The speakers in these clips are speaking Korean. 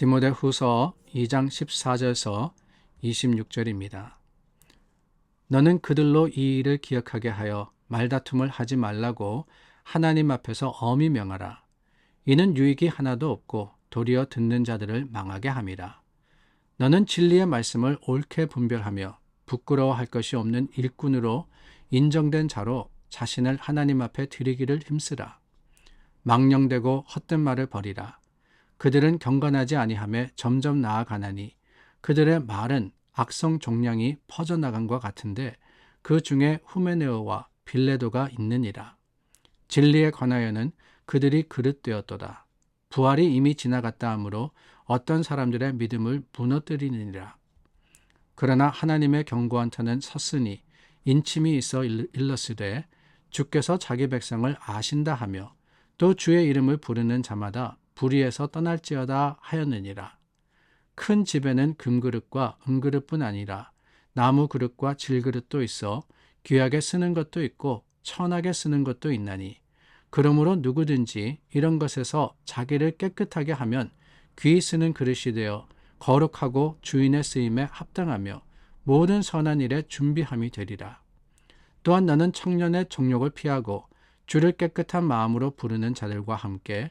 디모데 후서 2장 14절에서 26절입니다. 너는 그들로 이 일을 기억하게 하여 말다툼을 하지 말라고 하나님 앞에서 엄히 명하라. 이는 유익이 하나도 없고 도리어 듣는 자들을 망하게 함이라. 너는 진리의 말씀을 옳게 분별하며 부끄러워할 것이 없는 일꾼으로 인정된 자로 자신을 하나님 앞에 드리기를 힘쓰라. 망령되고 헛된 말을 버리라. 그들은 경건하지 아니함에 점점 나아가나니 그들의 말은 악성 종량이 퍼져나간과 같은데 그 중에 후메네오와 빌레도가 있느니라. 진리에 관하여는 그들이 그릇되었도다. 부활이 이미 지나갔다 하므로 어떤 사람들의 믿음을 무너뜨리느니라. 그러나 하나님의 경고한 터는 섰으니 인침이 있어 일렀으되 주께서 자기 백성을 아신다 하며 또 주의 이름을 부르는 자마다 불의에서 떠날지어다 하였느니라. 큰 집에는 금그릇과 은그릇뿐 아니라 나무 그릇과 질그릇도 있어 귀하게 쓰는 것도 있고 천하게 쓰는 것도 있나니 그러므로 누구든지 이런 것에서 자기를 깨끗하게 하면 귀 쓰는 그릇이 되어 거룩하고 주인의 쓰임에 합당하며 모든 선한 일에 준비함이 되리라. 또한 너는 청년의 정욕을 피하고 주를 깨끗한 마음으로 부르는 자들과 함께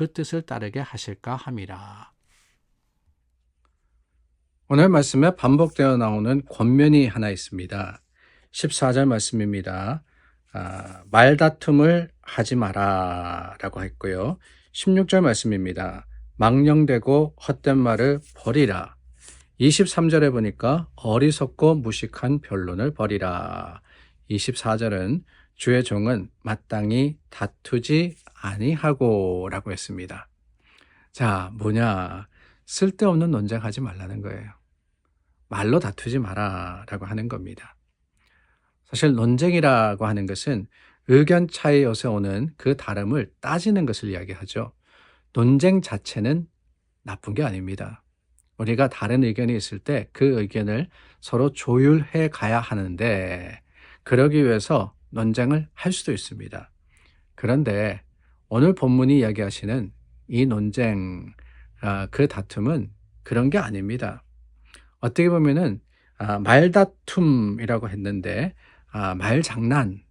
그 뜻을 따르게 하실까 함이라. 오늘 말씀에 반복되어 나오는 권면이 하나 있습니다. 14절 말씀입니다. 아, 말다툼을 하지 마라 라고 했고요. 16절 말씀입니다. 망령되고 헛된 말을 버리라. 23절에 보니까 어리석고 무식한 변론을 버리라. 24절은 주의 종은 마땅히 다투지 아니하고 라고 했습니다. 자, 뭐냐. 쓸데없는 논쟁하지 말라는 거예요. 말로 다투지 마라 라고 하는 겁니다. 사실 논쟁이라고 하는 것은 의견 차이에서 오는 그 다름을 따지는 것을 이야기하죠. 논쟁 자체는 나쁜 게 아닙니다. 우리가 다른 의견이 있을 때 그 의견을 서로 조율해 가야 하는데 그러기 위해서 논쟁을 할 수도 있습니다. 그런데 오늘 본문이 이야기하시는 이 논쟁, 아, 그 다툼은 그런 게 아닙니다. 어떻게 보면은 아, 말다툼이라고 했는데 아, 말 장난,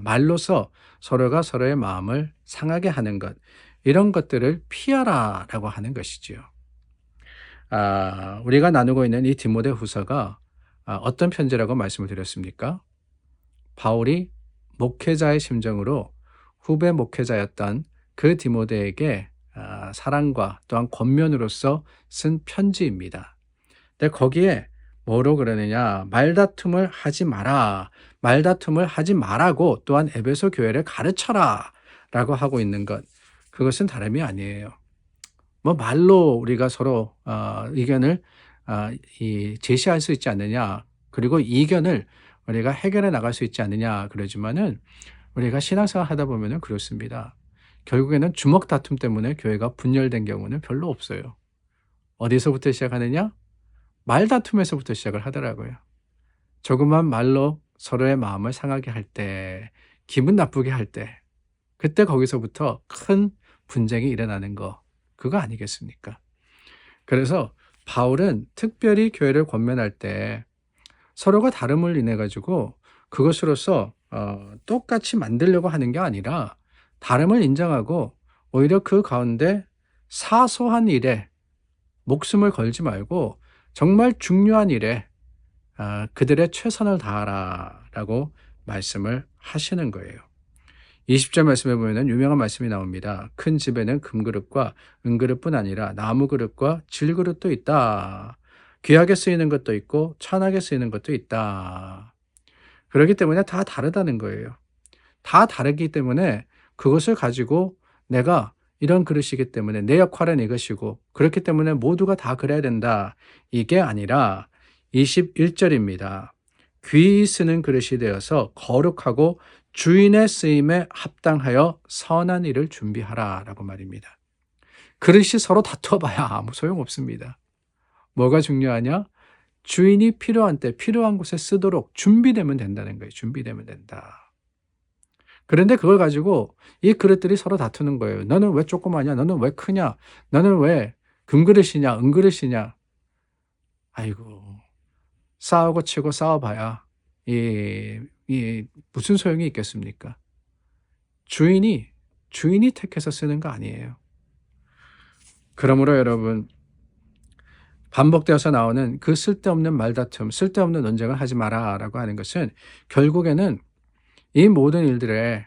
말로서 서로가 서로의 마음을 상하게 하는 것, 이런 것들을 피하라라고 하는 것이지요. 우리가 나누고 있는 이 디모데 후서가 어떤 편지라고 말씀을 드렸습니까? 바울이 목회자의 심정으로 후배 목회자였던 그 디모데에게 아, 사랑과 또한 권면으로서 쓴 편지입니다. 근데 거기에 뭐로 그러느냐? 말다툼을 하지 마라. 말다툼을 하지 말라고 또한 에베소 교회를 가르쳐라. 라고 하고 있는 것. 그것은 다름이 아니에요. 뭐 말로 우리가 서로 어, 의견을 어, 이 제시할 수 있지 않느냐. 그리고 이견을 우리가 해결해 나갈 수 있지 않느냐 그러지만은 우리가 신앙생활 하다 보면은 그렇습니다. 결국에는 주먹 다툼 때문에 교회가 분열된 경우는 별로 없어요. 어디서부터 시작하느냐? 말 다툼에서부터 시작을 하더라고요. 조그만 말로 서로의 마음을 상하게 할 때, 기분 나쁘게 할 때, 그때 거기서부터 큰 분쟁이 일어나는 거, 그거 아니겠습니까? 그래서 바울은 특별히 교회를 권면할 때 서로가 다름을 인해 가지고 그것으로서 어, 똑같이 만들려고 하는 게 아니라 다름을 인정하고 오히려 그 가운데 사소한 일에 목숨을 걸지 말고 정말 중요한 일에 어, 그들의 최선을 다하라라고 말씀을 하시는 거예요. 20절 말씀에 보면 유명한 말씀이 나옵니다. 큰 집에는 금그릇과 은그릇뿐 아니라 나무 그릇과 질그릇도 있다. 귀하게 쓰이는 것도 있고 천하게 쓰이는 것도 있다. 그렇기 때문에 다 다르다는 거예요. 다 다르기 때문에 그것을 가지고 내가 이런 그릇이기 때문에 내 역할은 이것이고 그렇기 때문에 모두가 다 그래야 된다. 이게 아니라 21절입니다. 귀 쓰는 그릇이 되어서 거룩하고 주인의 쓰임에 합당하여 선한 일을 준비하라 라고 말입니다. 그릇이 서로 다퉈봐야 아무 소용 없습니다. 뭐가 중요하냐? 주인이 필요한 때 필요한 곳에 쓰도록 준비되면 된다는 거예요. 준비되면 된다. 그런데 그걸 가지고 이 그릇들이 서로 다투는 거예요. 너는 왜 조그마냐? 너는 왜 크냐? 너는 왜 금그릇이냐? 은그릇이냐? 아이고, 싸우고 치고 싸워봐야 이, 이 무슨 소용이 있겠습니까? 주인이 주인이 택해서 쓰는 거 아니에요. 그러므로 여러분 반복되어서 나오는 그 쓸데없는 말다툼, 쓸데없는 논쟁을 하지 마라 라고 하는 것은 결국에는 이 모든 일들의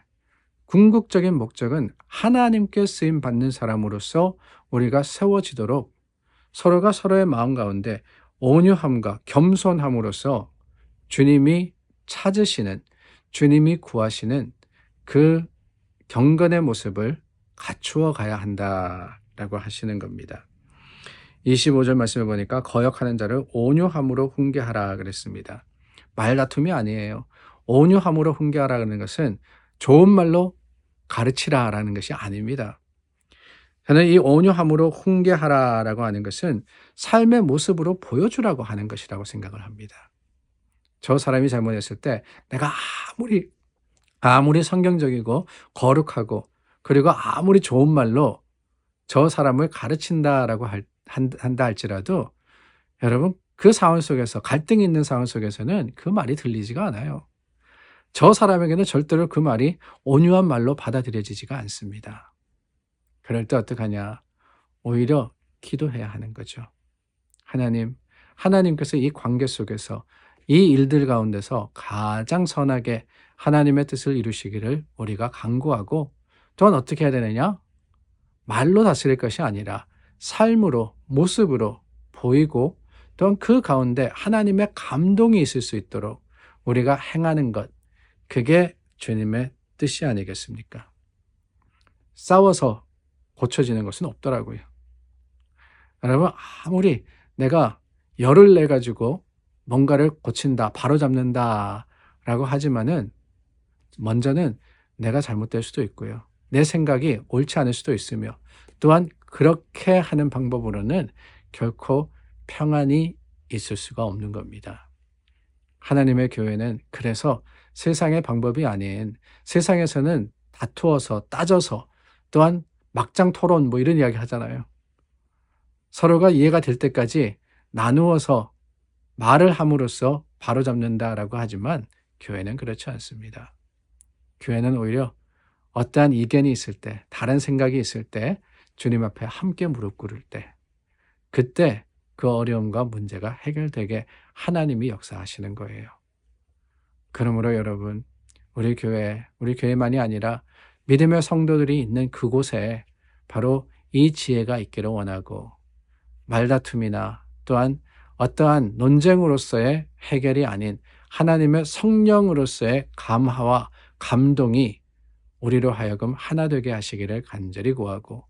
궁극적인 목적은 하나님께 쓰임 받는 사람으로서 우리가 세워지도록 서로가 서로의 마음 가운데 온유함과 겸손함으로써 주님이 찾으시는 주님이 구하시는 그 경건의 모습을 갖추어 가야 한다라고 하시는 겁니다. 25절 말씀을 보니까 거역하는 자를 온유함으로 훈계하라 그랬습니다. 말다툼이 아니에요. 온유함으로 훈계하라는 것은 좋은 말로 가르치라라는 것이 아닙니다. 저는 이 온유함으로 훈계하라라고 하는 것은 삶의 모습으로 보여주라고 하는 것이라고 생각을 합니다. 저 사람이 잘못했을 때 내가 아무리 아무리 성경적이고 거룩하고 그리고 아무리 좋은 말로 저 사람을 가르친다라고 할, 한다 할지라도 여러분 그 상황 속에서 갈등이 있는 상황 속에서는 그 말이 들리지가 않아요. 저 사람에게는 절대로 그 말이 온유한 말로 받아들여지지가 않습니다. 그럴 때 어떡하냐? 오히려 기도해야 하는 거죠. 하나님, 하나님께서 이 관계 속에서 이 일들 가운데서 가장 선하게 하나님의 뜻을 이루시기를 우리가 간구하고 또한 어떻게 해야 되느냐? 말로 다스릴 것이 아니라 삶으로, 모습으로 보이고 또한 그 가운데 하나님의 감동이 있을 수 있도록 우리가 행하는 것, 그게 주님의 뜻이 아니겠습니까? 싸워서 고쳐지는 것은 없더라고요. 여러분, 아무리 내가 열을 내가지고 뭔가를 고친다, 바로잡는다 라고 하지만은 먼저는 내가 잘못될 수도 있고요. 내 생각이 옳지 않을 수도 있으며 또한 그렇게 하는 방법으로는 결코 평안이 있을 수가 없는 겁니다. 하나님의 교회는 그래서 세상의 방법이 아닌 세상에서는 다투어서 따져서 또한 막장 토론 뭐 이런 이야기 하잖아요. 서로가 이해가 될 때까지 나누어서 말을 함으로써 바로잡는다라고 하지만 교회는 그렇지 않습니다. 교회는 오히려 어떠한 이견이 있을 때, 다른 생각이 있을 때, 주님 앞에 함께 무릎 꿇을 때, 그때 그 어려움과 문제가 해결되게 하나님이 역사하시는 거예요. 그러므로 여러분, 우리 교회, 우리 교회만이 아니라 믿음의 성도들이 있는 그곳에 바로 이 지혜가 있기를 원하고 말다툼이나 또한 어떠한 논쟁으로서의 해결이 아닌 하나님의 성령으로서의 감화와 감동이 우리로 하여금 하나 되게 하시기를 간절히 구하고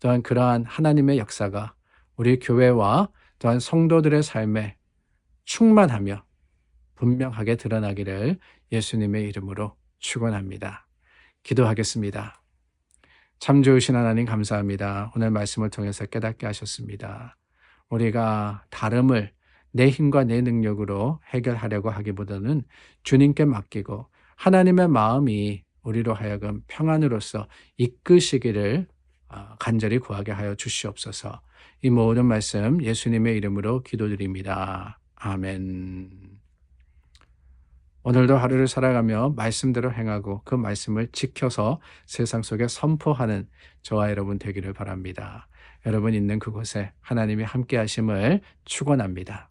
또한 그러한 하나님의 역사가 우리 교회와 또한 성도들의 삶에 충만하며 분명하게 드러나기를 예수님의 이름으로 축원합니다. 기도하겠습니다. 참 좋으신 하나님 감사합니다. 오늘 말씀을 통해서 깨닫게 하셨습니다. 우리가 다름을 내 힘과 내 능력으로 해결하려고 하기보다는 주님께 맡기고 하나님의 마음이 우리로 하여금 평안으로서 이끄시기를 아, 간절히 구하게 하여 주시옵소서. 이 모든 말씀 예수님의 이름으로 기도드립니다. 아멘. 오늘도 하루를 살아가며 말씀대로 행하고 그 말씀을 지켜서 세상 속에 선포하는 저와 여러분 되기를 바랍니다. 여러분 있는 그곳에 하나님이 함께 하심을 축원합니다.